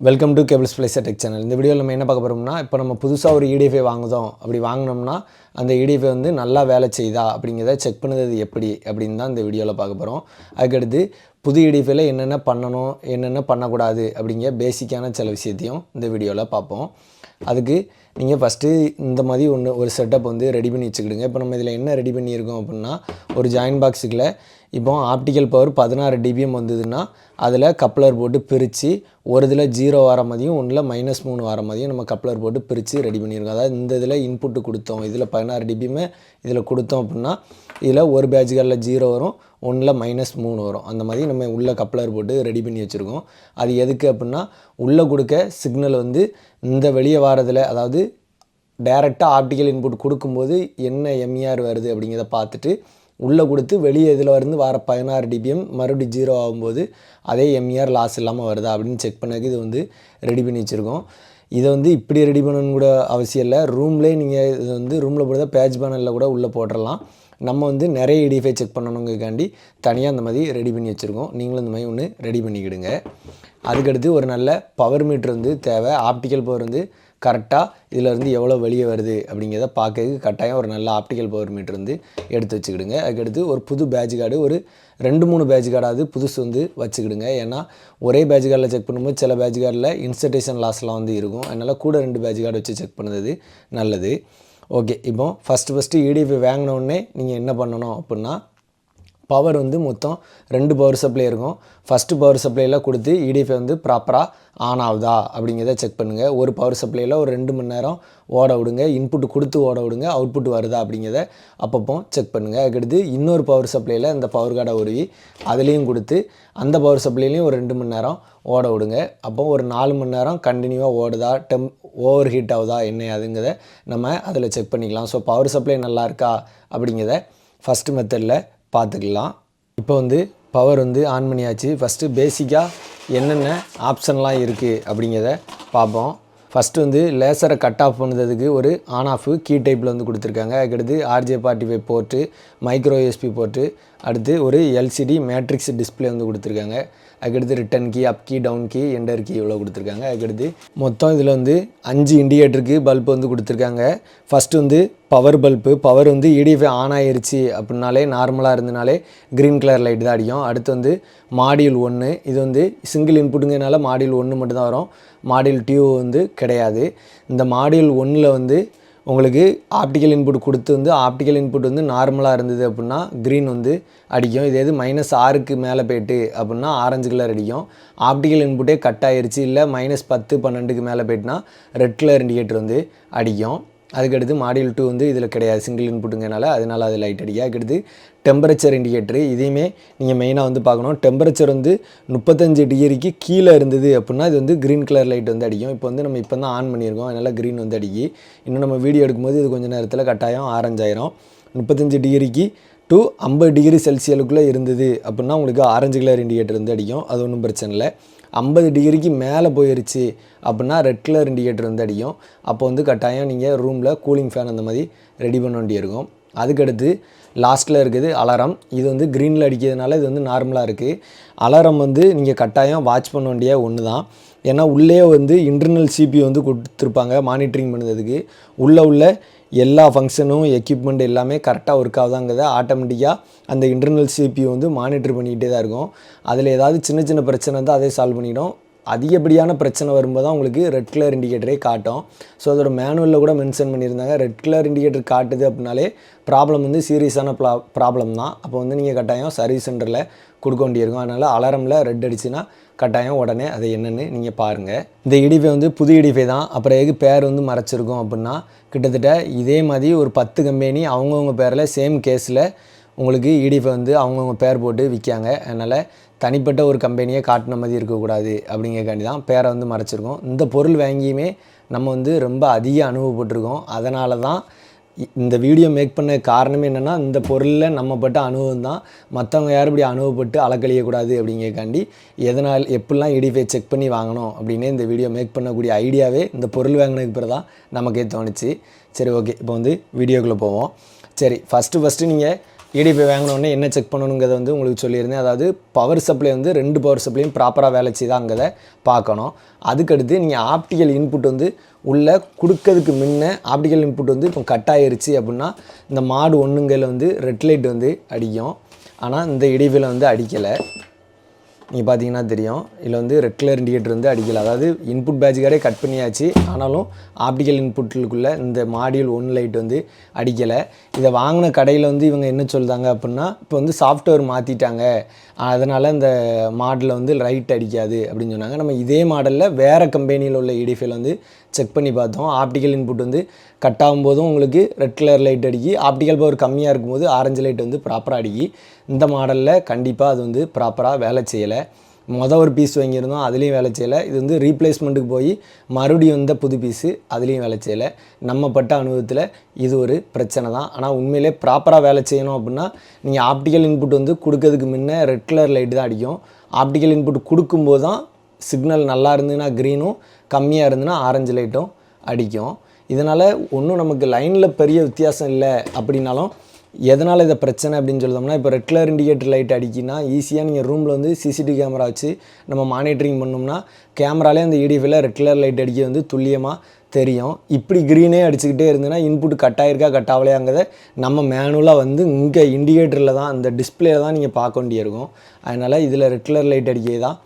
Welcome to cables place tech channel இந்த வீடியோவில் நம்ம என்ன பார்க்க போகிறோம்னா இப்போ நம்ம புதுசாக ஒரு இடிஎஃப்ஐ வாங்குதோம் அப்படி வாங்கினோம்னா அந்த இடிஎஃப்ஐ வந்து நல்லா வேலை செய்யுதா அப்படிங்கிறத செக் பண்ணுறது எப்படி அப்படின்னு தான் இந்த வீடியோவில் பார்க்க போகிறோம் அதுக்கடுத்து புது இடிஎஃப்ஐயில் என்னென்ன பண்ணணும் என்னென்ன பண்ணக்கூடாது அப்படிங்கிற பேசிக்கான சில விஷயத்தையும் இந்த வீடியோவில் பார்ப்போம். அதுக்கு நீங்கள் ஃபஸ்ட்டு இந்த மாதிரி ஒன்று ஒரு செட்டப் வந்து ரெடி பண்ணி வச்சுக்கிடுங்க. இப்போ நம்ம இதில் என்ன ரெடி பண்ணியிருக்கோம் அப்படின்னா ஒரு ஜாயின் பாக்ஸுக்குள்ள இப்போ ஆப்டிக்கல் பவர் பதினாறு டிபிஎம் வந்ததுன்னா அதில் கப்ளர் போட்டு பிரித்து ஒரு இதில் ஜீரோ வர மாதிரியும் ஒன்றில் மைனஸ் மூணு வர மாதிரியும் நம்ம கப்ளர் போட்டு பிரித்து ரெடி பண்ணியிருக்கோம் அதாவது இந்த இதில் இன்புட்டு கொடுத்தோம். இதில் பதினாறு டிபிஎம்மே இதில் கொடுத்தோம் அப்படின்னா இதில் ஒரு பேட்சுகளில் ஜீரோ வரும் ஒன்றில் மைனஸ் மூணு வரும். அந்த மாதிரி நம்ம உள்ளே கப்ளர் போட்டு ரெடி பண்ணி வச்சுருக்கோம். அது எதுக்கு அப்படின்னா உள்ளே கொடுக்க சிக்னல் வந்து இந்த வெளியே வாரதில் அதாவது டைரெக்டாக ஆப்டிக்கல் இன்புட் கொடுக்கும்போது என்ன எம்இஆர் வருது அப்படிங்கிறத பார்த்துட்டு உள்ளே கொடுத்து வெளியே இதில் இருந்து வர பதினாறு டிபிஎம் மறுபடியும் ஜீரோ ஆகும்போது அதே எம்இஆர் லாஸ் இல்லாமல் வருதா அப்படின்னு செக் பண்ணதுக்கு இது வந்து ரெடி பண்ணி வச்சுருக்கோம். இதை வந்து இப்படி ரெடி பண்ணணும்னு கூட அவசியம் இல்லை. ரூம்லேயே நீங்கள் இது வந்து ரூமில் போடுறத பேஜ் பேனலில் கூட உள்ளே போட்டுடலாம் நம்ம வந்து நிறைய இடிஃபை செக் பண்ணணுங்கிறக்காண்டி தனியாக அந்த மாதிரி ரெடி பண்ணி வச்சுருக்கோம். நீங்களும் இந்த மாதிரி ஒன்று ரெடி பண்ணிக்கிடுங்க. அதுக்கடுத்து ஒரு நல்ல பவர் மீட்ரு வந்து தேவை. ஆப்டிக்கல் பவர் வந்து கரெக்டாக இதிலேருந்து எவ்வளோ வெளியே வருது அப்படிங்கிறத பார்க்கறதுக்கு கட்டாயம் ஒரு நல்ல ஆப்டிக்கல் பவர் மீட்டர் வந்து எடுத்து வச்சுக்கிடுங்க. அதுக்கடுத்து ஒரு புது பேட்ச் கார்டு ஒரு ரெண்டு மூணு பேட்ச் கார்டாவது புதுசு வந்து வச்சுக்கிடுங்க. ஏன்னா ஒரே பேட்ச் கார்டில் செக் பண்ணும்போது சில பேட்ச் கார்டில் இன்ஸ்டடேஷன் லாஸ்லாம் வந்து இருக்கும். அதனால் கூட ரெண்டு பேட்ச் கார்டு வச்சு செக் பண்ணுறது நல்லது. ஓகே இப்போ ஃபஸ்ட்டு ஃபஸ்ட்டு இடிஎஃப் வாங்கினோடனே நீங்கள் என்ன பண்ணணும் அப்படின்னா பவர் வந்து மொத்தம் ரெண்டு பவர் சப்ளை இருக்கும். ஃபஸ்ட்டு பவர் சப்ளையில் கொடுத்து இடிஎஃப்ஐ வந்து ப்ராப்பராக ஆன் ஆகுதா அப்படிங்கிறத செக் பண்ணுங்கள் ஒரு பவர் சப்ளையில் ஒரு ரெண்டு மணி நேரம் ஓட விடுங்க. இன்புட் கொடுத்து ஓட விடுங்க. அவுட்புட் வருதா அப்படிங்கிறத அப்பப்போ செக் பண்ணுங்கள் அதுக்கடுத்து இன்னொரு பவர் சப்ளையில் இந்த பவர் கார்டை உருவி அதுலேயும் கொடுத்து அந்த பவர் சப்ளைலையும் ஒரு ரெண்டு மணி நேரம் ஓட விடுங்க. அப்போ ஒரு நாலு மணி நேரம் கண்டினியூவாக ஓடுதா டெம் ஓவர் ஹீட் ஆகுதா என்ன அதுங்கிறத நம்ம அதில் செக் பண்ணிக்கலாம். ஸோ பவர் சப்ளை நல்லா இருக்கா அப்படிங்கிறத ஃபஸ்ட்டு மெத்தடில் பார்த்துக்கலாம். இப்போ வந்து பவர் வந்து ஆன் பண்ணியாச்சு. ஃபஸ்ட்டு பேசிக்காக என்னென்ன ஆப்ஷன்லாம் இருக்குது அப்படிங்கிறத பார்ப்போம். ஃபஸ்ட்டு வந்து லேசரை கட் ஆஃப் பண்ணுறதுக்கு ஒரு ஆன் ஆஃப் கீ டைப்பில் வந்து கொடுத்துருக்காங்க. அதுக்கடுத்து RJ forty five port micro USB port அடுத்து ஒரு எல்சிடி மேட்ரிக்ஸ் டிஸ்பிளே வந்து கொடுத்துருக்காங்க. அதுக்கடுத்து return key up key down key enter key இவ்வளோ கொடுத்துருக்காங்க. அதுக்கடுத்து மொத்தம் இதில் வந்து அஞ்சு இண்டிகேட்டருக்கு பல்ப் வந்து கொடுத்துருக்காங்க. ஃபஸ்ட்டு வந்து பவர் பல்ப்பு பவர் வந்து இடிஎஃப் ஆன் ஆகிருச்சு அப்படின்னாலே நார்மலாக இருந்தனாலே க்ரீன் கலர் லைட் தான் அடிக்கும். அடுத்து வந்து மாடியூல் ஒன்று இது வந்து சிங்கிள் இன்புட்டுங்கிறதுனால மாடியூல் ஒன்று மட்டும்தான் வரும். மாடியூல் டியூ வந்து கிடையாது. இந்த மாடியூல் ஒன்றில் வந்து உங்களுக்கு ஆப்டிக்கல் இன்புட் கொடுத்து வந்து ஆப்டிக்கல் இன்புட் வந்து நார்மலாக இருந்தது அப்படின்னா க்ரீன் வந்து அடிக்கும். இதே இது மைனஸ் ஆறுக்கு மேலே போயிட்டு அப்படின்னா ஆரஞ்சு கலர் அடிக்கும். ஆப்டிக்கல் இன்புட்டே கட் ஆயிருச்சு இல்லை மைனஸ் பத்து பன்னெண்டுக்கு மேலே போயிட்டுனா ரெட் கலர் இண்டிகேட்டர் வந்து அடிக்கும். அதுக்கடுத்து மாடியில் டூ வந்து இதில் கிடையாது சிங்கிள் இன்புட்டுங்கனால அதனால் அது லைட் அடிக்கும் அதுக்கடுத்து டெம்பரேச்சர் இண்டிகேட்டரு இதையுமே நீங்கள் மெயினாக வந்து பார்க்கணும். டெம்பரேச்சர் வந்து முப்பத்தஞ்சு டிகிரிக்கு கீழே இருந்தது அப்படின்னா இது வந்து க்ரீன் கலர் லைட் வந்து அடிக்கும். இப்போ வந்து நம்ம இப்போ தான் ஆன் பண்ணியிருக்கோம் அதனால் க்ரீன் வந்து அடிக்கி இன்னும் நம்ம வீடியோ எடுக்கும்போது இது கொஞ்சம் நேரத்தில் கட்டாயம் ஆரஞ்சு ஆயிரும். முப்பத்தஞ்சு டிகிரிக்கு டு ஐம்பது டிகிரி செல்சியலுக்குள்ளே இருந்தது அப்படின்னா உங்களுக்கு ஆரஞ்சு கலர் இண்டிகேட்டர் வந்து அடிக்கும். அது ஒன்றும் பிரச்சனை இல்லை. ஐம்பது டிகிரிக்கு மேலே போயிருச்சு அப்படின்னா ரெட் கலர் இண்டிகேட்டர் வந்து அடிக்கும். அப்போ வந்து கட்டாயம் நீங்கள் ரூமில் கூலிங் ஃபேன் அந்த மாதிரி ரெடி பண்ண வேண்டியிருக்கும் அதுக்கடுத்து லாஸ்ட்டில் இருக்குது அலாரம். இது வந்து க்ரீனில் அடிக்கிறதுனால இது வந்து நார்மலாக இருக்குது அலாரம் வந்து நீங்கள் கட்டாயம் வாட்ச் பண்ண வேண்டிய ஒன்று தான் ஏன்னா உள்ளே வந்து இன்டர்னல் சிபி வந்து கொடுத்துருப்பாங்க மானிட்டரிங் பண்ணுறதுக்கு. உள்ளே உள்ள எல்லா ஃபங்க்ஷனும் எக்யூப்மெண்ட் எல்லாமே கரெக்டாக ஒர்க் ஆகுதாங்கிறத ஆட்டோமேட்டிக்காக அந்த இன்டர்னல் சிபியூ வந்து மானிட்டர் பண்ணிக்கிட்டே தான் இருக்கும். அதில் ஏதாவது சின்ன சின்ன பிரச்சனை தான் அதே சால்வ் பண்ணிடும். அதிகப்படியான பிரச்சனை வரும்போது தான் உங்களுக்கு ரெட் கலர் இண்டிகேட்டரே காட்டும். ஸோ அதோட மேனுவலில் கூட மென்ஷன் பண்ணியிருந்தாங்க. ரெட் கலர் இண்டிகேட்டர் காட்டுது அப்படின்னாலே ப்ராப்ளம் வந்து சீரியஸான ப்ரா ப்ராப்ளம் தான். அப்போ வந்து நீங்கள் கட்டாயம் சர்வீஸ் சென்டரில் கொடுக்க வேண்டியிருக்கும். அதனால் அலாரமில் ரெட் அடிச்சுன்னா கட்டாயம் உடனே அதை என்னென்னு நீங்கள் பாருங்கள் இந்த இடிஃபை வந்து புது இடிஃபை தான். அப்புறம் எதுக்கு பேர் வந்து மறைச்சிருக்கோம் அப்படின்னா கிட்டத்தட்ட இதே மாதிரி ஒரு பத்து கம்பெனி அவங்கவுங்க பேரில் சேம் கேஸில் உங்களுக்கு இடிஃபை வந்து அவங்கவுங்க பேர் போட்டு விற்காங்க. அதனால் தனிப்பட்ட ஒரு கம்பெனியை காட்டின மாதிரி இருக்கக்கூடாது அப்படிங்கிறக்காண்டி தான் பேரை வந்து மறைச்சிருக்கோம். இந்த பொருள் வாங்கியுமே நம்ம வந்து ரொம்ப அதிக அனுபவப்பட்டிருக்கோம். அதனால தான் இந்த வீடியோ மேக் பண்ண காரணமே என்னென்னா இந்த பொருளில் நம்ம பட்ட அனுபவம் தான். மற்றவங்க யாரும் இப்படி அனுபவப்பட்டு அலக்கழியக்கூடாது அப்படிங்கிறக்காண்டி எதனால் எப்படிலாம் இடிஃபை செக் பண்ணி வாங்கணும் அப்படின்னு இந்த வீடியோ மேக் பண்ணக்கூடிய ஐடியாவே இந்த பொருள் வாங்கினதுக்கு பிறகு தான் நமக்கே தோணுச்சு. சரி ஓகே இப்போ வந்து வீடியோக்குள்ளே போவோம். சரி ஃபஸ்ட்டு ஃபஸ்ட்டு நீங்கள் இடிபி வாங்கினோடனே என்ன செக் பண்ணணுங்கிறத வந்து உங்களுக்கு சொல்லியிருந்தேன். அதாவது பவர் சப்ளை வந்து ரெண்டு பவர் சப்ளையும் ப்ராப்பராக வேலை செய்தாங்கிறத பார்க்கணும். அதுக்கடுத்து நீங்கள் ஆப்டிக்கல் இன்புட் வந்து உள்ளே கொடுக்கறதுக்கு முன்ன ஆப்டிக்கல் இன்புட் வந்து இப்போ கட் ஆயிருச்சு அப்படின்னா இந்த மாடு ஒன்றுங்கையில் வந்து ரெட் லைட் வந்து அடிக்கும். ஆனால் இந்த இடிவில் வந்து அடிக்கலை. நீங்கள் பார்த்தீங்கன்னா தெரியும். இதில் வந்து ரெட் கலர் இண்டிகேட்டர் வந்து அடிக்கல. அதாவது இன்புட் பேட்சுக்காரே கட் பண்ணியாச்சு. ஆனாலும் ஆப்டிக்கல் இன்புட்டுக்குள்ளே இந்த மாடியூல் ஒன் லைட் வந்து அடிக்கலை. இதை வாங்கின கடையில் வந்து இவங்க என்ன சொல்கிறாங்க அப்படின்னா இப்போ வந்து சாஃப்ட்வேர் மாற்றிட்டாங்க அதனால் இந்த மாடலில் வந்து லைட் அடிக்காது அப்படின்னு சொன்னாங்க. நம்ம இதே மாடலில் வேறு கம்பெனியில் உள்ள இடிஃபைல் வந்து செக் பண்ணி பார்த்தோம். ஆப்டிக்கல் இன்புட் வந்து கட் ஆகும்போதும் உங்களுக்கு ரெட் கலர் லைட் அடிக்கி ஆப்டிக்கல் பவர் கம்மியாக இருக்கும்போது ஆரஞ்சு லைட் வந்து ப்ராப்பராக அடிக்கி இந்த மாடலில் கண்டிப்பாக அது வந்து ப்ராப்பராக வேலை செய்யலை. மொதல் ஒரு பீஸ் வாங்கியிருந்தோம் அதுலேயும் வேலை செய்யலை. இது வந்து ரீப்ளேஸ்மெண்ட்டுக்கு போய் மறுபடியும் வந்த புது பீஸு அதுலேயும் வேலை செய்யலை. நம்ம பட்ட அனுபவத்தில் இது ஒரு பிரச்சனை தான். ஆனால் உண்மையிலே ப்ராப்பராக வேலை செய்யணும் அப்படின்னா நீங்கள் ஆப்டிக்கல் இன்புட் வந்து கொடுக்கறதுக்கு முன்னே ரெட் கலர் லைட் தான் அடிக்கும். ஆப்டிக்கல் இன்புட் கொடுக்கும்போது தான் சிக்னல் நல்லா இருந்ததுன்னா க்ரீனும் கம்மியாக இருந்ததுன்னா ஆரஞ்சு லைட்டும் அடிக்கும். இதனால் ஒன்றும் நமக்கு லைனில் பெரிய வித்தியாசம் இல்லை அப்படின்னாலும் எதனால் இதை பிரச்சனை அப்படின்னு சொல்லுதோம்னா இப்போ ரெட் கலர் இண்டிகேட்டர் லைட் அடிக்கினா ஈஸியாக நீங்கள் ரூமில் வந்து சிசிடிவி கேமரா வச்சு நம்ம மானிட்டரிங் பண்ணோம்னா கேமராலே அந்த இடிஃபில் இடிஎஃபில் ரெட் கலர் லைட் அடிக்க வந்து துல்லியமாக தெரியும். இப்படி க்ரீனே அடிச்சுக்கிட்டே இருந்ததுன்னா இன்புட் கட் ஆயிருக்கா கட் ஆகலையாங்கிறத நம்ம மேனுவலாக வந்து இங்கே இண்டிகேட்டரில் தான் அந்த டிஸ்பிளேயில் தான் நீங்கள் பார்க்க வேண்டியிருக்கும். அதனால் இதில் ரெட் கலர் லைட் அடிக்கிறது தான்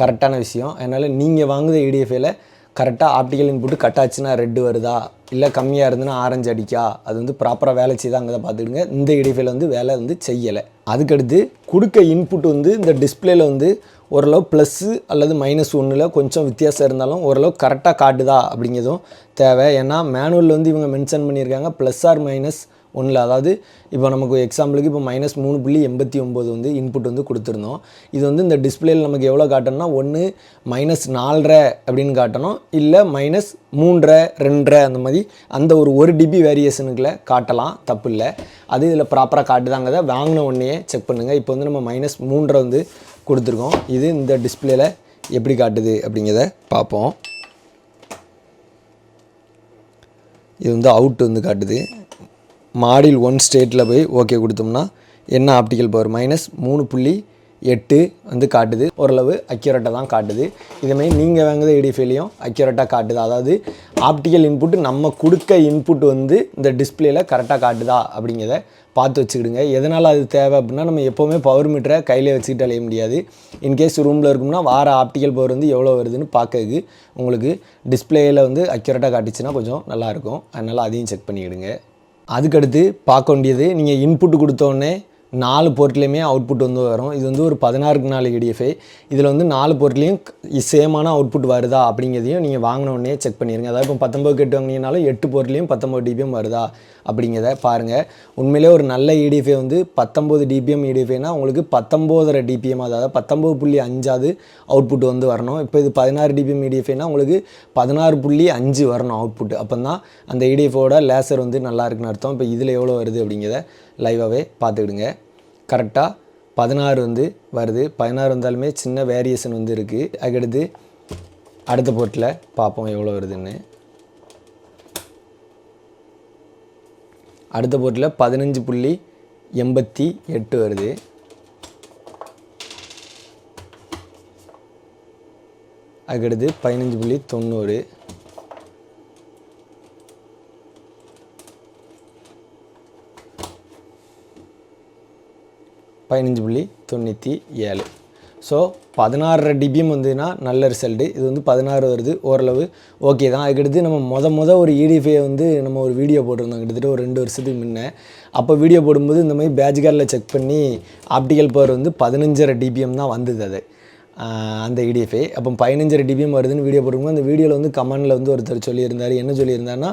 கரெக்டான விஷயம். அதனால் நீங்கள் வாங்குற இடிஎஃப்ஐயில் கரெக்டாக ஆப்டிக்கல் இன்புட்டு கட் ஆச்சுன்னா ரெட்டு வருதா? இல்லை கம்மியாக இருந்துன்னா ஆரஞ்சு அடிக்கா? அது வந்து ப்ராப்பராக வேலை செய்தாங்கிறத பார்த்துக்கிடுங்க. இந்த இடிஃபைல வந்து வேலை வந்து செய்யலை. அதுக்கடுத்து கொடுக்க இன்புட் வந்து இந்த டிஸ்பிளேல வந்து ஓரளவு ப்ளஸ்ஸு அல்லது மைனஸ் ஒன்றில் கொஞ்சம் வித்தியாசம் இருந்தாலும் ஓரளவு கரெக்டாக காட்டுதா அப்படிங்கிறதும் தேவை. ஏன்னா மேனுவலில் வந்து இவங்க மென்ஷன் பண்ணியிருக்காங்க. ப்ளஸ் ஆர் மைனஸ் ஒன்றில் அதாவது இப்போ நமக்கு எக்ஸாம்பிளுக்கு இப்போ மைனஸ் மூணு புள்ளி எண்பத்தி ஒம்பது வந்து இன்புட் வந்து கொடுத்துருந்தோம். இது வந்து இந்த டிஸ்பிளேயில் நமக்கு எவ்வளோ காட்டணும்னா ஒன்று மைனஸ் நாலரை அப்படின்னு காட்டணும். இல்லை மைனஸ் மூன்றரை ரெண்டரை அந்த மாதிரி அந்த ஒரு ஒரு டிபி வேரியேஷனுக்குள்ள காட்டலாம். தப்பு இல்லை. அது இதில் ப்ராப்பராக காட்டுதாங்கிறத வாங்கின உடனே செக் பண்ணுங்கள் இப்போ வந்து நம்ம மைனஸ் மூன்றரை வந்து கொடுத்துருக்கோம். இது இந்த டிஸ்பிளேயில் எப்படி காட்டுது அப்படிங்கிறத பார்ப்போம். இது வந்து அவுட் வந்து காட்டுது. மாடில் ஒன் ஸ்டேட்டில் போய் ஓகே கொடுத்தோம்னா என்ன ஆப்டிக்கல் பவர் மைனஸ் மூணு புள்ளி எட்டு வந்து காட்டுது. ஓரளவு அக்யூரேட்டாக தான் காட்டுது. இதுமாரி நீங்கள் வாங்குற இடிஃபைலையும் அக்யூரேட்டாக காட்டுது. அதாவது ஆப்டிக்கல் இன்புட் நம்ம கொடுக்க இன்புட் வந்து இந்த டிஸ்பிளேயில் கரெக்டாக காட்டுதா அப்படிங்கிறத பார்த்து வச்சுக்கிடுங்க. எதனால் அது தேவை அப்படின்னா நம்ம எப்போவுமே பவர் மீட்டரை கையில் வச்சுக்கிட்டு அலைய முடியாது. இன்கேஸ் ரூமில் இருக்கும்னா வார ஆப்டிக்கல் பவர் வந்து எவ்வளோ வருதுன்னு பார்க்கறதுக்கு உங்களுக்கு டிஸ்பிளேயில் வந்து அக்யூரேட்டாக காட்டுச்சுன்னா கொஞ்சம் நல்லாயிருக்கும் அதனால் அதையும் செக் பண்ணிக்கிடுங்க. அதுக்கடுத்து பார்க்க வேண்டியது நீங்கள் இன்புட் கொடுத்தோடனே நாலு போர்ட்லேயுமே அவுட்புட் வந்து வரும். இது வந்து ஒரு பதினாறுக்கு நாலு இடிஎஃப்ஐ இதில் வந்து நாலு போர்ட்லேயும் சேமான அவுட்புட் வருதா அப்படிங்கிறதையும் நீங்கள் வாங்கின உடனே செக் பண்ணிடுங்க அதாவது இப்போ பத்தொம்பது கெட்டு வாங்கினீங்கனாலும் எட்டு போர்ட்லேயும் பத்தொம்பது டிபிஎம் வருதா அப்படிங்கிறத பாருங்கள் உண்மையிலே ஒரு நல்ல இடிஎஃப்ஐ வந்து பத்தொம்போது டிபிஎம் இடிஎஃப்ஐனா உங்களுக்கு பத்தொம்போதரை டிபிஎம் அதாவது பத்தொம்போது புள்ளி அஞ்சாவது அவுட்புட் வந்து வரணும். இப்போ இது பதினாறு டிபிஎம் இடிஎஃப்ஐனா உங்களுக்கு பதினாறு புள்ளி அஞ்சு வரணும் அவுட்புட் அப்போ தான் அந்த இடிஎஃபோட லேசர் வந்து நல்லா இருக்குன்னு அர்த்தம். இப்போ இதில் எவ்வளோ வருது அப்படிங்கிறத லைவாகவே பார்த்துக்கிடுங்க. கரெக்டாக பதினாறு வந்து வருது. பதினாறு வந்தாலுமே சின்ன வேரியேஷன் வந்து இருக்குது அதுக்கடுத்து அடுத்த போர்ட்டில் பார்ப்போம் எவ்வளோ வருதுன்னு. அடுத்த போர்ட்டில் பதினஞ்சு புள்ளி எண்பத்தி எட்டு வருது. அதுக்கடுத்து பதினஞ்சு புள்ளி தொண்ணூறு. பதினஞ்சு புள்ளி தொண்ணூற்றி ஏழு. ஸோ பதினாறரை டிபிஎம் வந்துன்னா நல்ல ரிசல்ட்டு இது வந்து பதினாறு வருது ஓரளவு ஓகே தான். அதுக்கடுத்து நம்ம மொத மொதல் ஒரு இடிஎஃப்ஐயை வந்து நம்ம ஒரு வீடியோ போட்டிருந்தோம் கிட்டத்தட்ட ஒரு ரெண்டு வருஷத்துக்கு முன்னே. அப்போ வீடியோ போடும்போது இந்த மாதிரி பேட்ச் கார்டில் செக் பண்ணி ஆப்டிக்கல் பவர் வந்து பதினஞ்சரை டிபிஎம் தான் வந்தது அது. அந்த இடிஎஃப்ஐ அப்போ பதினஞ்சரை டிபிஎம் வருதுன்னு வீடியோ போடும்போது அந்த வீடியோவில் வந்து கமெண்டில் வந்து ஒருத்தர் சொல்லியிருந்தார். என்ன சொல்லியிருந்தாருன்னா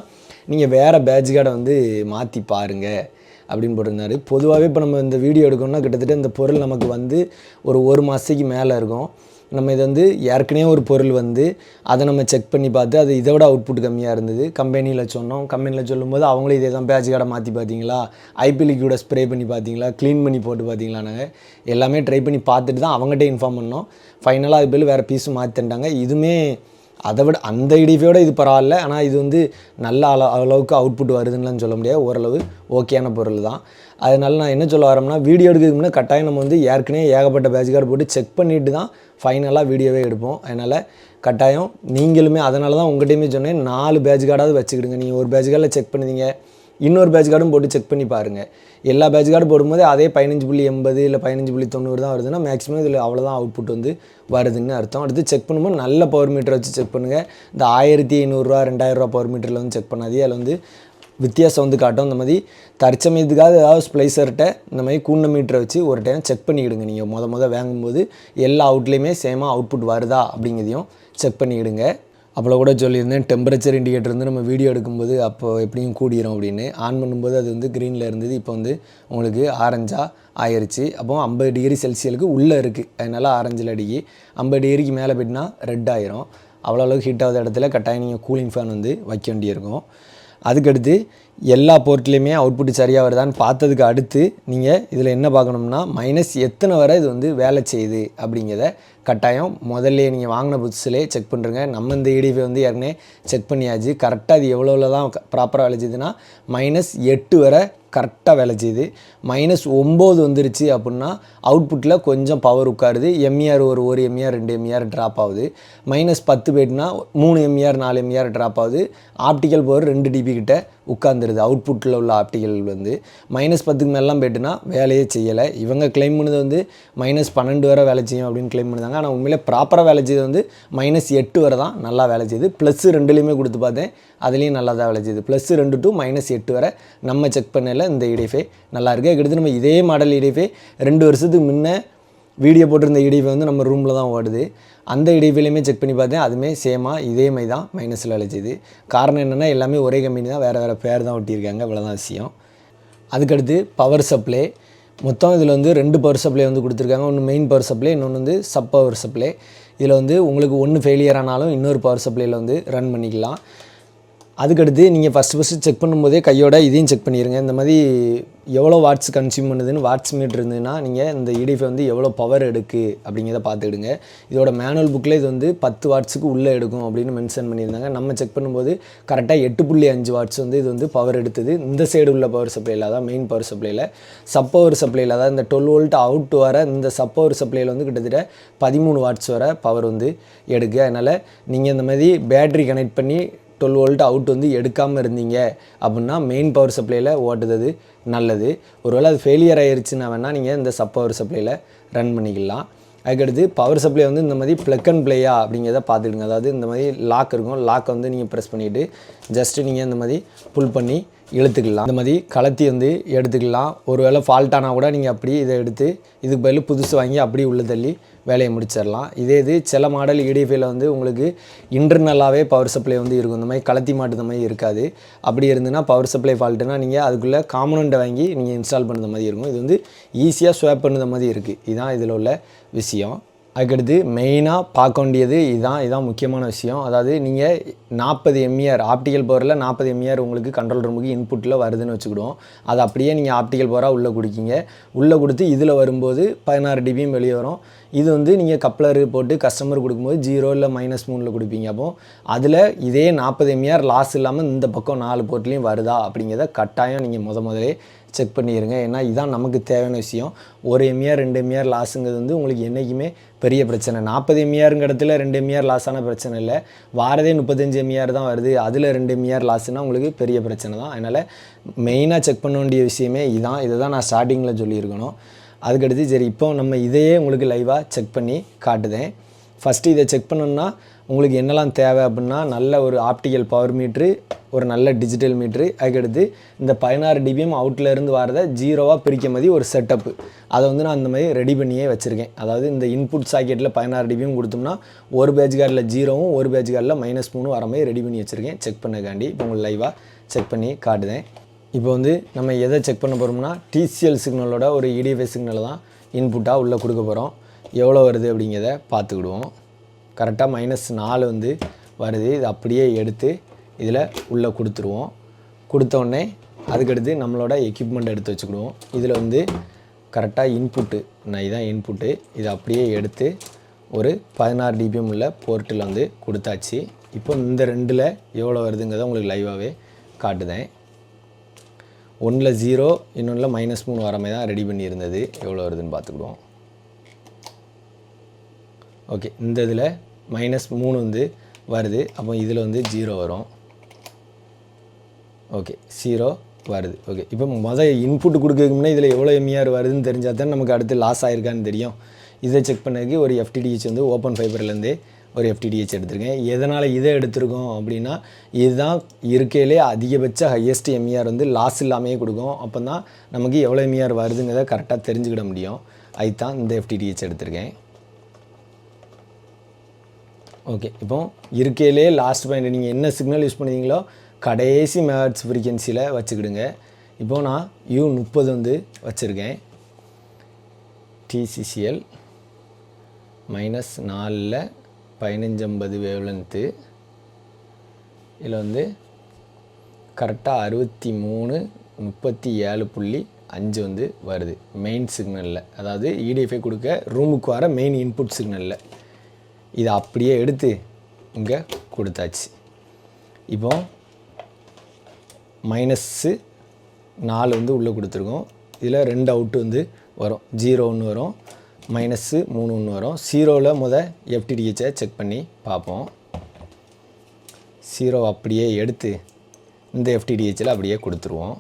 நீங்கள் வேறு பேட்ச் கார்டை வந்து மாற்றி பாருங்கள் அப்படின்னு போட்டிருந்தாரு. பொதுவாகவே இப்போ நம்ம இந்த வீடியோ எடுக்கணும்னா கிட்டத்தட்ட இந்த பொருள் நமக்கு வந்து ஒரு ஒரு மாதத்துக்கு மேலே இருக்கும். நம்ம இது வந்து ஏற்கனவே ஒரு பொருள் வந்து அதை நம்ம செக் பண்ணி பார்த்து அது இதை விட அவுட்புட் கம்மியாக இருந்தது. கம்பெனியில் சொன்னோம். கம்பெனியில் சொல்லும்போது அவங்களும் இதே தான் பேட்ச் கார்டை மாற்றி பார்த்தீங்களா? ஐபி லிக்யூட ஸ்ப்ரே பண்ணி பார்த்தீங்களா? க்ளீன் பண்ணி போட்டு பார்த்தீங்களா நாங்கள் எல்லாமே ட்ரை பண்ணி பார்த்துட்டு தான் அவங்ககிட்ட இன்ஃபார்ம் பண்ணோம். ஃபைனலாக அது பேர் வேறு பீஸும் மாற்றி தந்துட்டாங்க இதுவுமே அதை விட அந்த இடிஃபையோட இது பரவாயில்ல. ஆனால் இது வந்து நல்ல அள அளவுக்கு அவுட்புட் வருதுன்னுலாம் சொல்ல முடியாது. ஓரளவு ஓகேயான பொருள் தான். அதனால நான் என்ன சொல்ல வரேன்னா வீடியோ எடுக்கிறதுக்கு முன்னாடி கட்டாயம் நம்ம வந்து ஏற்கனவே ஏகப்பட்ட பேட்ச் கார்டு போட்டு செக் பண்ணிட்டு தான் ஃபைனலாக வீடியோவே எடுப்போம். அதனால் கட்டாயம் நீங்களுமே அதனால தான் உங்கள்கிட்டயுமே சொன்னேன். நாலு பேட்ச் கார்டாவது வச்சுக்கிடுங்க. நீங்கள் ஒரு பேட்ச் கார்டில் செக் பண்ணுவீங்க இன்னொரு பேட்ச் கார்டும் போட்டு செக் பண்ணி பாருங்கள் எல்லா பேட்ச் கார்டு போடும்போது அதே பதினஞ்சு புள்ளி எண்பது இல்லை பதினஞ்சு புள்ளி தொண்ணூறு தான் வருதுன்னா மேக்ஸிமம் இதில் அவ்வளோதான் அவுட்புட் வந்து வருதுன்னு அர்த்தம். அடுத்து செக் பண்ணும்போது நல்ல பவர் மீட்டர் வச்சு செக் பண்ணுங்கள் இந்த ஆயிரத்தி ஐநூறுரூவா ரெண்டாயிரரூவா பவர் மீட்டரில் வந்து செக் பண்ணாதே அதில் வந்து வித்தியாசம் வந்து காட்டும். இந்த மாதிரி தற்சமயத்துக்காக ஏதாவது ஸ்ப்ளைசர்கிட்ட இந்த மாதிரி கூண்ட மீட்டரை வச்சு ஒரு டைம் செக் பண்ணிக்கிடுங்க நீங்கள் மொதல் மொதல் வாங்கும்போது எல்லா அவுட்லேயுமே சேமாக அவுட்புட் வருதா அப்படிங்கிறதையும் செக் பண்ணிக்கிடுங்க. அப்போ கூட சொல்லியிருந்தேன் டெம்பரேச்சர் இண்டிகேட்டர் வந்து நம்ம வீடியோ எடுக்கும்போது அப்போ எப்படியும் கூடிரும் அப்படின்னு. ஆன் பண்ணும்போது அது வந்து க்ரீனில் இருந்தது இப்போ வந்து உங்களுக்கு ஆரஞ்சாக ஆயிடுச்சு அப்போ ஐம்பது டிகிரி செல்சியலுக்கு உள்ளே இருக்குது அதனால் ஆரஞ்சில் அடிக்கி ஐம்பது டிகிரிக்கு மேலே போயிட்டுனா ரெட் ஆயிரும். அவ்வளோ அளவுக்கு ஹீட் ஆகாத இடத்துல கட்டாயம் நீங்கள் கூலிங் ஃபேன் வந்து வைக்க வேண்டியிருக்கும். அதுக்கடுத்து எல்லா போர்ட்லேயுமே அவுட்புட் சரியாக வருதான்னு பார்த்ததுக்கு அடுத்து நீங்கள் இதில் என்ன பார்க்கணும்னா மைனஸ் எத்தனை வரை இது வந்து வேலை செய்யுது அப்படிங்கிறத கட்டாயம் முதல்ல நீங்கள் வாங்கின புதுசுலேயே செக் பண்ணுறங்க நம்ம இந்த இடிஃபை வந்து ஏற்கனவே செக் பண்ணியாச்சு. கரெக்டாக அது எவ்வளோவில் தான் ப்ராப்பராக வேலை செய்யுதுன்னா மைனஸ் எட்டு வரை கரெக்டாக வேலை செய்யுது. மைனஸ் ஒம்பது வந்துருச்சு அப்படின்னா அவுட்புட்டில் கொஞ்சம் பவர் உட்காருது. எம்இஆர் ஒரு ஒரு எம்இஆர் ரெண்டு எம்இஆர் ட்ராப் ஆகுது. மைனஸ் பத்து போயிட்டுனா மூணு எம்இஆர் நாலு எம்இஆர் ட்ராப் ஆகுது. ஆப்டிக்கல் பவர் ரெண்டு டிபி கிட்ட உட்காந்துருது அவுட்புட்டில் உள்ள ஆப்டிகல் வந்து மைனஸ் பத்துக்கு மேலாம் போயிட்டுனா வேலையே செய்யலை. இவங்க கிளைம் பண்ணது வந்து மைனஸ் பன்னெண்டு வரை வேலை செய்யும் அப்படின்னு கிளைம் பண்ணுறாங்க ஆனால் உண்மையிலே ப்ராப்பராக வேலை செய்யுது வந்து மைனஸ் எட்டு வரை தான் நல்லா வேலை செய்யுது ப்ளஸ் ரெண்டுலேயுமே கொடுத்து பார்த்தேன். அதுலேயும் நல்லா தான் வேலை செய்யுது ப்ளஸ் ரெண்டு டு மைனஸ் எட்டு வரை நம்ம செக் பண்ணல இந்த இடிஃபை நல்லா இருக்குது அதுக்கடுத்து நம்ம இதே மாடல் இடிஃபை ரெண்டு வருஷத்துக்கு முன்ன வீடியோ போட்டிருந்த இடைவு வந்து நம்ம ரூமில் தான் ஓடுது. அந்த இடைவெளியுமே செக் பண்ணி பார்த்தேன். அதுவுமே சேமாக இதே மாதிரி தான் மைனஸில் அழைச்சிது காரணம் என்னென்னா எல்லாமே ஒரே கம்பெனி தான். வேறு வேறு பேர் தான் ஒட்டியிருக்காங்க. இவ்வளோதான் விஷயம். அதுக்கடுத்து பவர் சப்ளை மொத்தம் இதில் வந்து ரெண்டு பவர் சப்ளை வந்து கொடுத்துருக்காங்க. ஒன்று மெயின் பவர் சப்ளை இன்னொன்று வந்து சப் பவர் சப்ளை இதில் வந்து உங்களுக்கு ஒன்று ஃபெயிலியர் ஆனாலும் இன்னொரு பவர் சப்ளையில் வந்து ரன் பண்ணிக்கலாம். அதுக்கடுத்து நீங்கள் ஃபஸ்ட்டு ஃபஸ்ட்டு செக் பண்ணும்போதே கையோட இதையும் செக் பண்ணிடுங்க இந்த மாதிரி எவ்வளோ வாட்ஸ் கன்சியூம் பண்ணுதுன்னு வாட்ஸ் மீட்டர் இருந்ததுன்னா நீங்கள் இந்த இடிஃபை வந்து எவ்வளோ பவர் எடுக்கு அப்படிங்கிறத பார்த்துக்கிடுங்க. இதோட மேனுவல் புக்கில் இது வந்து பத்து வாட்ஸுக்கு உள்ளே எடுக்கும் அப்படின்னு மென்ஷன் பண்ணியிருந்தாங்க. நம்ம செக் பண்ணும்போது கரெக்டாக எட்டு புள்ளி அஞ்சு வாட்ஸ் வந்து இது வந்து பவர் எடுத்தது. இந்த சைடு உள்ள பவர் சப்ளையில் தான் மெயின் பவர் சப்ளையில் சப் பவர் சப்ளையில் தான் இந்த டுவெல் வோல்ட் அவுட் வர இந்த சப் பவர் சப்ளையில் வந்து கிட்டத்தட்ட பதிமூணு வாட்ஸ் வர பவர் வந்து எடுக்கு. அதனால் நீங்கள் இந்த மாதிரி பேட்ரி கனெக்ட் பண்ணி டுவெல் வோல்ட் அவுட் வந்து எடுக்காமல் இருந்தீங்க அப்படின்னா மெயின் பவர் சப்ளையில் ஓட்டுறது நல்லது. ஒருவேளை அது ஃபெயிலியர் ஆயிருச்சுன்னா வேணால் நீங்கள் இந்த சப் பவர் சப்ளையில் ரன் பண்ணிக்கலாம். அதுக்கடுத்து பவர் சப்ளை வந்து இந்த மாதிரி ப்ளக் அண்ட் ப்ளேயா அப்படிங்கிறத பார்த்துடுங்க அதாவது இந்த மாதிரி லாக் இருக்கும். லாக்கை வந்து நீங்கள் ப்ரெஸ் பண்ணிவிட்டு ஜஸ்ட்டு நீங்கள் இந்த மாதிரி புல் பண்ணி இழுத்துக்கலாம். இந்த மாதிரி கலத்தி வந்து எடுத்துக்கலாம். ஒருவேளை வேளை ஃபால்ட்டானா கூட நீங்கள் அப்படி இதை எடுத்து இதுக்கு பதில் புதுசு வாங்கி அப்படியே உள்ள தள்ளி வேலையை முடிச்சிடலாம். இதே இது சில மாடல் இடிஎஃப்ஐல வந்து உங்களுக்கு இன்டர்னலாகவே பவர் சப்ளை வந்து இருக்கும். இந்த மாதிரி கலத்தி மாட்டுற மாதிரி இருக்காது. அப்படி இருந்துன்னா பவர் சப்ளை ஃபால்ட்டுனா நீங்கள் அதுக்குள்ளே காம்பனண்ட்டை வாங்கி நீங்கள் இன்ஸ்டால் பண்ணுற மாதிரி இருக்கும். இது வந்து ஈஸியாக ஸ்வாப் பண்ணுற மாதிரி இருக்குது இதுதான் இதில் உள்ள விஷயம். அதுக்கடுத்து மெயினாக பார்க்க வேண்டியது இதுதான் இதுதான் முக்கியமான விஷயம். அதாவது நீங்கள் நாற்பது எம்இஆர் ஆப்டிக்கல் பவரில் நாற்பது எம்இஆர் உங்களுக்கு கண்ட்ரோல் ரூமுக்கு இன்புட்டில் வருதுன்னு வச்சுக்கிடுவோம். அது அப்படியே நீங்கள் ஆப்டிக்கல் பவராக உள்ளே கொடுக்கீங்க. உள்ளே கொடுத்து இதில் வரும்போது பதினாறு டிபியும் வெளியே வரும். இது வந்து நீங்கள் கப்ளர் போட்டு கஸ்டமர் கொடுக்கும்போது ஜீரோ இல்லை மைனஸ் மூணில் கொடுப்பீங்க. அப்போ அதில் இதே நாற்பது எம்இஆர் லாஸ் இல்லாமல் இந்த பக்கம் நாலு போர்ட்லேயும் வருதா அப்படிங்கிறத கட்டாயம் நீங்கள் முத முதலே செக் பண்ணிடுங்க ஏன்னா இதுதான் நமக்கு தேவையான விஷயம். ஒரு எம்ஏஆர் ரெண்டு எம்ஏஆர் லாஸுங்கிறது வந்து உங்களுக்கு என்றைக்குமே பெரிய பிரச்சனை. நாற்பது எம்ஏஆருங்க இடத்துல ரெண்டு எம்இஆர் லாஸான பிரச்சனை இல்லை. வாரதே முப்பத்தஞ்சு எம்இஆர் தான் வருது. அதில் ரெண்டு எம்ஏஆர் லாஸ்னால் உங்களுக்கு பெரிய பிரச்சனை தான். அதனால் மெயினாக செக் பண்ண வேண்டிய விஷயமே இதுதான் இதை தான் நான் ஸ்டார்டிங்கில் சொல்லியிருக்கணும். அதுக்கடுத்து சரி இப்போ நம்ம இதையே உங்களுக்கு லைவாக செக் பண்ணி காட்டுதேன். ஃபஸ்ட்டு இதை செக் பண்ணணுன்னா உங்களுக்கு என்னெல்லாம் தேவை அப்படின்னா நல்ல ஒரு ஆப்டிக்கல் பவர் மீட்ரு ஒரு நல்ல டிஜிட்டல் மீட்ரு அதுக்கடுத்து இந்த பதினாறு டிபிஎம் அவுட்லேருந்து வரதை ஜீரோவாக பிரிக்க மாதிரி ஒரு செட்டப்பு அதை வந்து நான் அந்த மாதிரி ரெடி பண்ணியே வச்சுருக்கேன். அதாவது இந்த இன்புட் சாக்கெட்டில் பதினாறு டிபிஎம் கொடுத்தோம்னா ஒரு பேட்ச் கார்டில் ஜீரோவும் ஒரு பேட்ச் கார்டில் மைனஸ் மூணு வர மாதிரி ரெடி பண்ணி வச்சுருக்கேன். செக் பண்ணக்காண்டி இப்போ உங்களுக்கு லைவாக செக் பண்ணி காட்டுதேன். இப்போ வந்து நம்ம எதை செக் பண்ண போகிறோம்னா டிசிஎல் சிக்னலோட ஒரு இடிஎஃப் இடிஎஃப்ஐ சிக்னலை தான் இன்புட்டாக உள்ளே கொடுக்க போகிறோம் எவ்வளோ வருது அப்படிங்கிறத பார்த்துக்கிடுவோம். கரெக்டாக மைனஸ் நாலு வந்து வருது. இது அப்படியே எடுத்து இதில் உள்ளே கொடுத்துருவோம். கொடுத்தோடனே அதுக்கடுத்து நம்மளோட எக்யூப்மெண்ட் எடுத்து வச்சுக்கிடுவோம். இதில் வந்து கரெக்டாக இன்புட்டு நான் இதான் இன்புட்டு இதை அப்படியே எடுத்து ஒரு பதினாறு டிபிஎம் உள்ள போர்ட்டில் வந்து கொடுத்தாச்சு. இப்போ இந்த ரெண்டில் எவ்வளோ வருதுங்கிறத உங்களுக்கு லைவாகவே காட்டுதேன். ஒன்றில் ஜீரோ இன்னொன்றில் மைனஸ் மூணு வர மாதிரி தான் ரெடி பண்ணியிருந்தது. எவ்வளோ வருதுன்னு பார்த்துக்கிடுவோம். ஓகே இந்த இதில் மைனஸ் மூணு வந்து வருது. அப்போ இதில் வந்து ஜீரோ வரும். ஓகே ஜீரோ வருது. ஓகே இப்போ மொதல் இன்புட் கொடுக்கறதுக்கு முன்னே இதில் எவ்வளோ எம்இஆர் வருதுன்னு தெரிஞ்சால் தான் நமக்கு அடுத்து லாஸ் ஆயிருக்கான்னு தெரியும். இதை செக் பண்ணதுக்கு ஒரு எஃப்டிடிஹெச் வந்து ஓப்பன் ஃபைபர்லேருந்தே ஒரு எஃப்டிடிஹெச் எடுத்திருக்கேன். எதனால் இதை எடுத்திருக்கோம் அப்படின்னா இதுதான் இருக்கையிலே அதிகபட்ச ஹையஸ்ட் எம்இஆர் வந்து லாஸ் இல்லாமையே கொடுக்கும். அப்போ தான் நமக்கு எவ்வளோ எம்இஆர் வருதுங்கிறத கரெக்டாக தெரிஞ்சுக்கிட முடியும். அதுதான் இந்த எஃப்டிடிஹெச் எடுத்திருக்கேன். ஓகே இப்போ இருக்கையிலே லாஸ்ட் பாயிண்ட் நீங்கள் என்ன சிக்னல் யூஸ் பண்ணுவீங்களோ கடைசி மெகாட்ஸ் ஃப்ரீக்வன்சியில் வச்சுக்கிடுங்க. இப்போது நான் யூ முப்பது வந்து வச்சுருக்கேன். டிசிசிஎல் மைனஸ் நாலில் பதினஞ்சம்பது வேவ்லென்த்து இதில் வந்து கரெக்டாக அறுபத்தி மூணு முப்பத்தி ஏழு புள்ளி அஞ்சு வந்து வருது மெயின் சிக்னலில் அதாவது இடிஎஃப்ஐ கொடுக்க ரூமுக்கு வர மெயின் இன்புட் சிக்னலில் இதை அப்படியே எடுத்து இங்கே கொடுத்தாச்சு. இப்போ மைனஸ்ஸு நாலு வந்து உள்ளே கொடுத்துருக்கோம். இதில் ரெண்டு அவுட்டு வந்து வரும். ஜீரோ ஒன்று வரும். மைனஸ்ஸு மூணு ஒன்று வரும். ஜீரோவில் முத எஃப்டிடிஹெச்சை செக் பண்ணி பார்ப்போம். ஜீரோ அப்படியே எடுத்து இந்த எஃப்டிடிஹெச்சில் அப்படியே கொடுத்துருவோம்.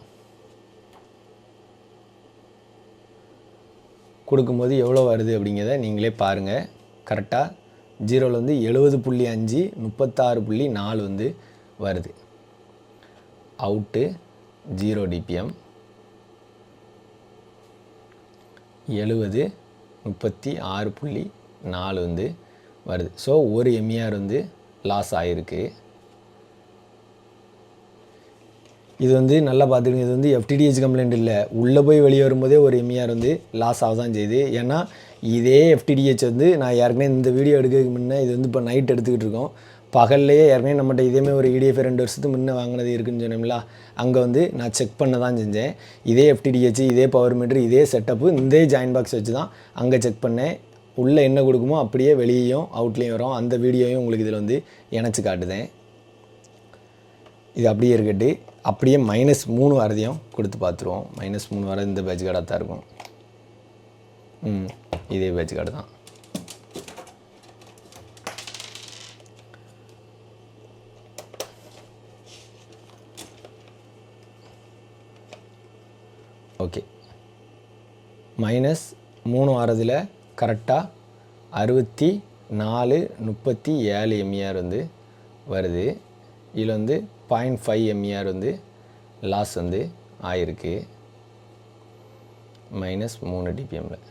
கொடுக்கும்போது எவ்வளோ வருது அப்படிங்கிறத நீங்களே பாருங்கள் கரெக்டாக ஜீரோவில் வந்து எழுபது புள்ளி அஞ்சு முப்பத்தாறு புள்ளி நாலு வந்து வருது. அவுட்டு ஜீரோ டிபிஎம் எழுபது முப்பத்தி ஆறு புள்ளி நாலு வந்து வருது. ஸோ ஒரு எம்இஆர் வந்து லாஸ் ஆகிருக்கு இது வந்து நல்லா பார்த்துக்கணும். இது வந்து எஃப்டிடிஹெச் கம்ப்ளைண்ட் இல்லை. உள்ளே போய் வெளியே வரும்போதே ஒரு எம்இஆர் வந்து லாஸ் ஆக தான் செய்யுது. ஏன்னா இதே எஃப்டிடிஹெச் வந்து நான் ஏற்கனவே இந்த வீடியோ எடுக்கிறதுக்கு முன்னே இது வந்து இப்போ நைட் எடுத்துக்கிட்டு இருக்கோம். பகல்லையே ஏற்கனவே நம்மகிட்ட இதேமாதிரி ஒரு இடிஎஃப் ரெண்டு வருஷத்துக்கு முன்னே வாங்கினது இருக்குன்னு சொன்னோம்ல அங்கே வந்து நான் செக் பண்ண தான் செஞ்சேன். இதே எஃப்டிடிஹெச் இதே பவர் மீட்ரு இதே செட்டப்பு இதே ஜாயின் பாக்ஸ் வச்சு தான் அங்கே செக் பண்ணேன். உள்ளே என்ன கொடுக்குமோ அப்படியே வெளியேயும் அவுட்லேயும் வரும். அந்த வீடியோயும் உங்களுக்கு இதில் வந்து இணைச்சி காட்டுதேன். இது அப்படியே இருக்கட்டு. அப்படியே மைனஸ் மூணு வரதையும் கொடுத்து பார்த்துருவோம். மைனஸ் மூணு வர இந்த பேட்ச் கார்டாக தான் இருக்கும். ம். இதே பேட்ச் கார்டு தான். ஓகே மைனஸ் மூணு வாரத்தில் கரெக்டாக அறுபத்தி நாலு முப்பத்தி ஏழு எம்இஆர் வந்து வருது. இதில் வந்து பாயிண்ட் ஃபைவ் எம்இஆர் வந்து லாஸ் வந்து ஆயிருக்கு. மைனஸ் மூணு டிபிஎம்மில்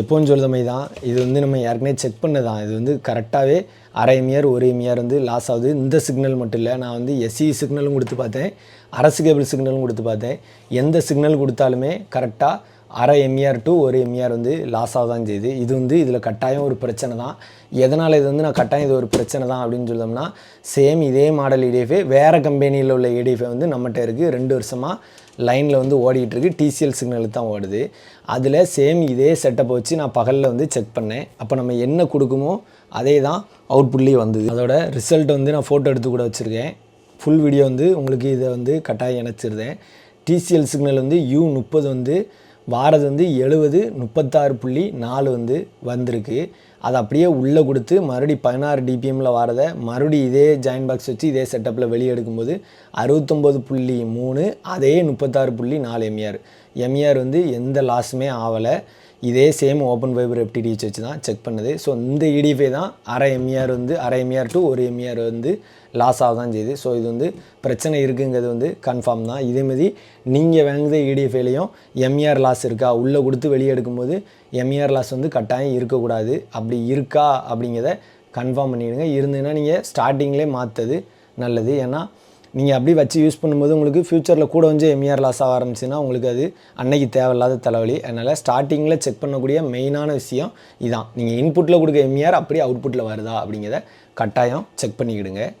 எப்போன்னு சொல்லுற மாதிரி தான். இது வந்து நம்ம ஏற்கனவே செக் பண்ணதான் இது வந்து கரெக்டாகவே அரை எம்இஆர் ஒரு எம்இஆர் வந்து லாஸ் ஆகுது. இந்த சிக்னல் மட்டும் இல்லை நான் வந்து எஸ்சி சிக்னலும் கொடுத்து பார்த்தேன். அரசு கேபிள் சிக்னலும் கொடுத்து பார்த்தேன். எந்த சிக்னல் கொடுத்தாலுமே கரெக்டாக அரை எம்இஆர் டு ஒரு எம்இஆர் வந்து லாஸ் ஆக தான் செய்யுது. இது வந்து இதில் கட்டாயம் ஒரு பிரச்சனை தான். எதனால் இது வந்து நான் கட்டாயம் இது ஒரு பிரச்சனை தான் அப்படின்னு சொல்லோம்னா சேம் இதே மாடல் இடிஎஃப்ஏ வேறு கம்பெனியில் உள்ள இடிஎஃப்ஏ வந்து நம்மகிட்ட இருக்குது ரெண்டு வருஷமாக லைனில் வந்து ஓடிட்டு டிசிஎல் சிக்னலுக்கு தான் ஓடுது. அதில் சேம் இதே செட்டப்பை வச்சு நான் பகலில் வந்து செக் பண்ணேன். அப்போ நம்ம என்ன கொடுக்குமோ அதே தான் அவுட்புட்லேயும் வந்தது. அதோட ரிசல்ட் வந்து நான் ஃபோட்டோ எடுத்து கூட வச்சுருக்கேன். ஃபுல் வீடியோ வந்து உங்களுக்கு இதை வந்து கட்டாயம் இணைச்சிருந்தேன் டிசிஎல் சிக்னல் வந்து யூ முப்பது வந்து வாரது வந்து எழுபது முப்பத்தாறு புள்ளி நாலு வந்து வந்திருக்கு. அதை அப்படியே உள்ளே கொடுத்து மறுபடி பதினாறு டிபிஎம்மில் வரதை மறுபடி இதே ஜாயின் பாக்ஸ் வச்சு இதே செட்டப்பில் வெளியே எடுக்கும்போது அறுபத்தொம்போது புள்ளி மூணு அதே முப்பத்தாறு புள்ளி நாலு எம்இஆர் எம்இஆர் வந்து எந்த லாஸுமே ஆகலை. இதே சேம் ஓப்பன் ஃபைபர் எஃப்டிடிஹெச் வச்சு தான் செக் பண்ணுது. ஸோ இந்த இடிஃபை தான் அரை எம்இஆர் வந்து அரை எம்இஆர் டு ஒரு எம்இஆர் வந்து லாஸ் ஆக தான் செய்யுது. ஸோ இது வந்து பிரச்சனை இருக்குங்கிறது வந்து கன்ஃபார்ம் தான். இதேமாதிரி நீங்கள் வாங்குத இடிஎஃப்ஐலையும் எம்இஆர் லாஸ் இருக்கா? உள்ளே கொடுத்து வெளியே எடுக்கும்போது எம்இஆர் லாஸ் வந்து கட்டாயம் இருக்கக்கூடாது. அப்படி இருக்கா அப்படிங்கிறத கன்ஃபார்ம் பண்ணிவிடுங்க இருந்ததுன்னா நீங்கள் ஸ்டார்டிங்லேயே மாற்றது நல்லது. ஏன்னா நீங்கள் அப்படி வச்சு யூஸ் பண்ணும்போது உங்களுக்கு ஃப்யூச்சரில் கூட வந்து எம்இஆர் லாஸ் ஆக ஆரம்பிச்சுன்னா உங்களுக்கு அது அன்னைக்கு தேவையில்லாத தலைவலி. அதனால் ஸ்டார்டிங்கில் செக் பண்ணக்கூடிய மெயினான விஷயம் இதான். நீங்கள் இன்புட்டில் கொடுக்க எம்இஆர் அப்படியே அவுட்புட்டில் வருதா அப்படிங்கிறத கட்டாயம் செக் பண்ணிக்கிடுங்க.